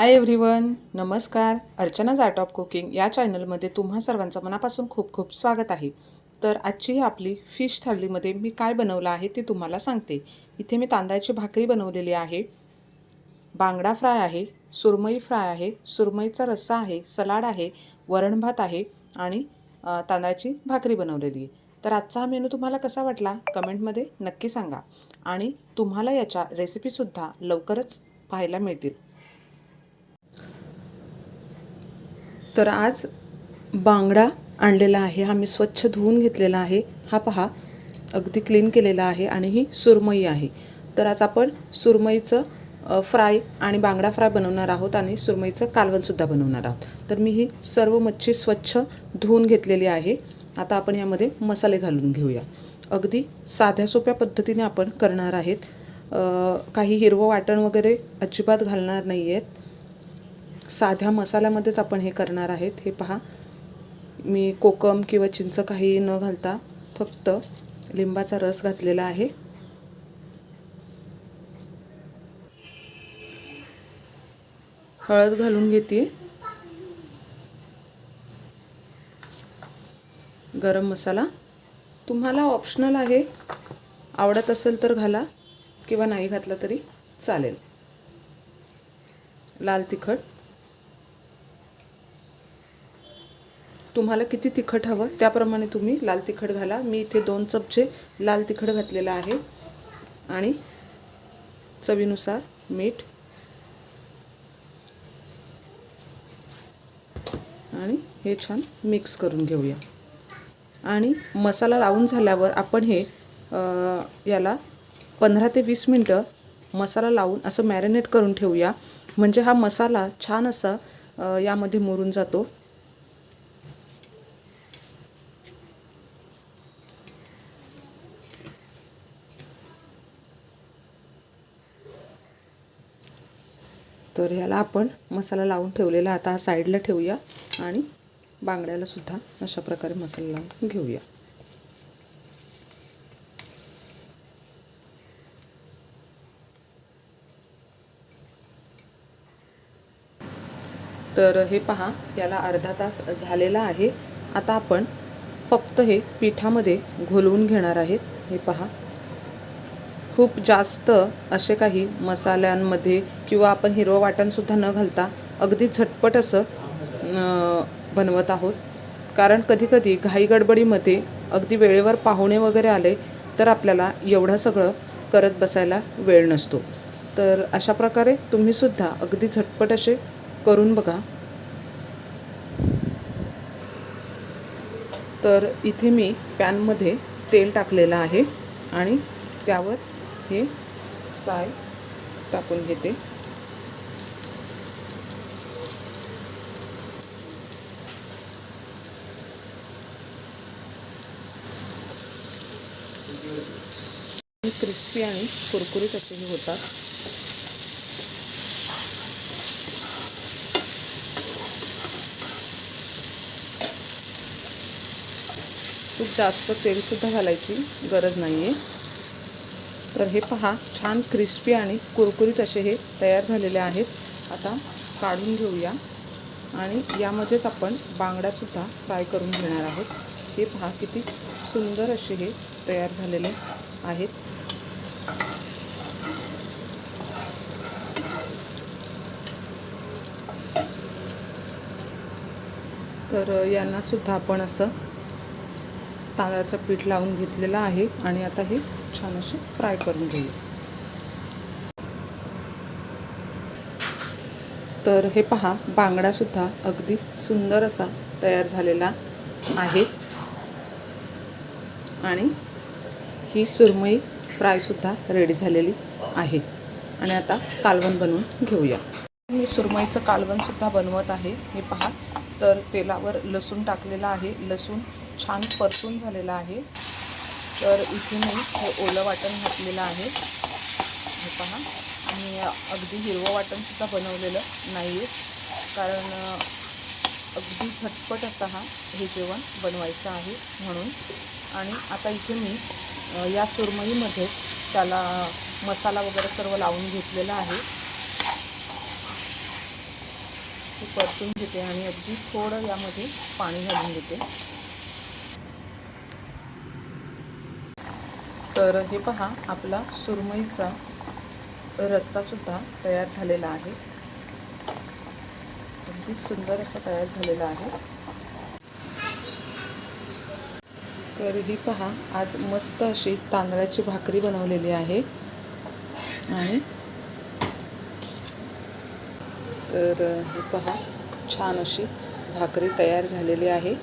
Hi everyone नमस्कार. अर्चनाज art of cooking या चॅनलमध्ये तुम्हा सर्वांचं मनापासून खूप खूप स्वागत आहे. तर आजची आपली फिश थालीमध्ये मी काय बनवलं आहे ते तुम्हाला सांगते. इथे मी तांदळाची भाकरी बनवलेली आहे. बांगडा फ्राय आहे सुरमई फ्राय आहे सुरमईचा रस्सा आहे सलाड आहे वरण भात आहे आणि तांदळाची भाकरी बनवलेली आहे. तर आजचा हा मेनू तुम्हाला कसा वाटला कमेंटमध्ये नक्की सांगा आणि तुम्हाला याच्या रेसिपीसुद्धा लवकरच पाहायला मिळतील. तर आज बांगडा आणलेला आहे. हा मी स्वच्छ धुवून घेतलेला आहे. हा पहा अगदी क्लीन केलेला आहे आणि ही सुरमई आहे. तर आज आपण सुरमईचं फ्राय आणि बांगडा फ्राय बनवणार आहोत आणि सुरमईचं कालवणसुद्धा बनवणार आहोत. तर मी ही सर्व मच्छी स्वच्छ धुवून घेतलेली आहे. आता आपण यामध्ये मसाले घालून घेऊया. अगदी साध्या सोप्या पद्धतीने आपण करणार आहेत. काही हिरवं वाटण वगैरे अजिबात घालणार नाही आहेत साध्या मसाल्यामध्येच आपण हे करणार आहेत. हे पहा. मी कोकम किंवा चिंच काही न घालता फक्त लिंबाचा रस घातलेला आहे. हळद घालून घेते. गरम मसाला. तुम्हाला ऑप्शनल आहे. आवडत असेल तर घाला किंवा नाही घातला तरी चालेल. लाल तिखट. तुम्हाला किती तिखट हवं त्याप्रमाणे तुम्ही लाल तिखट घाला. मी इथे दोन चमचे लाल तिखट घातलेलं आहे. आणि चवीनुसार मीठ. आणि हे छान मिक्स करून घेऊया. आणि मसाला लावून झाल्यावर आपण हे याला पंधरा ते वीस मिनटं मसाला लावून असं मॅरिनेट करून ठेवूया. म्हणजे हा मसाला छान असा यामध्ये मुरून जातो. तर ह्याला आपण मसाला लावून ठेवलेला आता हा साईडला ठेवूया आणि बांगड्याला सुद्धा अशा प्रकारे मसाला लावून घेऊया. तर हे पहा याला अर्धा तास झालेला आहे. आता आपण फक्त हे पिठामध्ये घोलवून घेणार आहेत. हे पहा. खूप जास्त असे काही मसाल्यांमध्ये किंवा आपण हिरवं वाटणसुद्धा न घालता अगदी झटपट असं बनवत आहोत. कारण कधीकधी घाई गडबडीमध्ये अगदी वेळेवर पाहुणे वगैरे आले तर आपल्याला एवढं सगळं करत बसायला वेळ नसतो. तर अशा प्रकारे तुम्हीसुद्धा अगदी झटपट असे करून बघा. तर इथे मी पॅनमध्ये तेल टाकलेलं आहे आणि त्यावर हे पाय टाकून घेते. क्रिस्पी आणि कुरकुरीत असे हे होतात. खूप जास्त तेलसुद्धा घालायची गरज नाही आहे तर हे पहा छान क्रिस्पी आणि कुरकुरीत असे हे तयार झालेले आहेत. आता काढून घेऊया. आणि यामध्येच आपण बांगड्यासुद्धा फ्राय करून घेणार आहोत. हे पहा किती सुंदर असे हे तयार झालेले आहेत. तर यांनासुद्धा आपण असं तांदळाचं पीठ लावून घेतलेलं आहे. आणि आता हे छान असे फ्राय करून घेऊया तर हे पहा बांगडासुद्धा अगदी सुंदर असा तयार झालेला आहे. आणि ही सुरमई फ्रायसुद्धा रेडी झालेली आहे. आणि आता कालवण बनवून घेऊया. मी सुरमईचं कालवणसुद्धा बनवत आहे. हे पहा तर तेलावर लसूण टाकलेला आहे. लसूण छान परतून झालेला आहे. तर इथे मी हे ओलं वाटण घातलेलं आहे. हे पहा. आणि अगदी हिरवं वाटणसुद्धा बनवलेलं नाही आहे कारण अगदी झटपट असा हा हे जेवण बनवायचं आहे म्हणून. आणि आता इथे मी या सुरमईमध्ये त्याला मसाला वगैरे सर्व लावून घेतलेला आहे. परतून घेते आणि अगदी थोडं यामध्ये पाणी घालून घेते. तर हे पहा आपला सुरमईचा रस्सासुद्धा तयार झालेला आहे. अगदी सुंदर असा तयार झालेला आहे. तर ही पहा आज मस्त अशी तांदळाची भाकरी बनवलेली आहे. आणि तर हे पहा छान अशी भाकरी तयार झालेली आहे.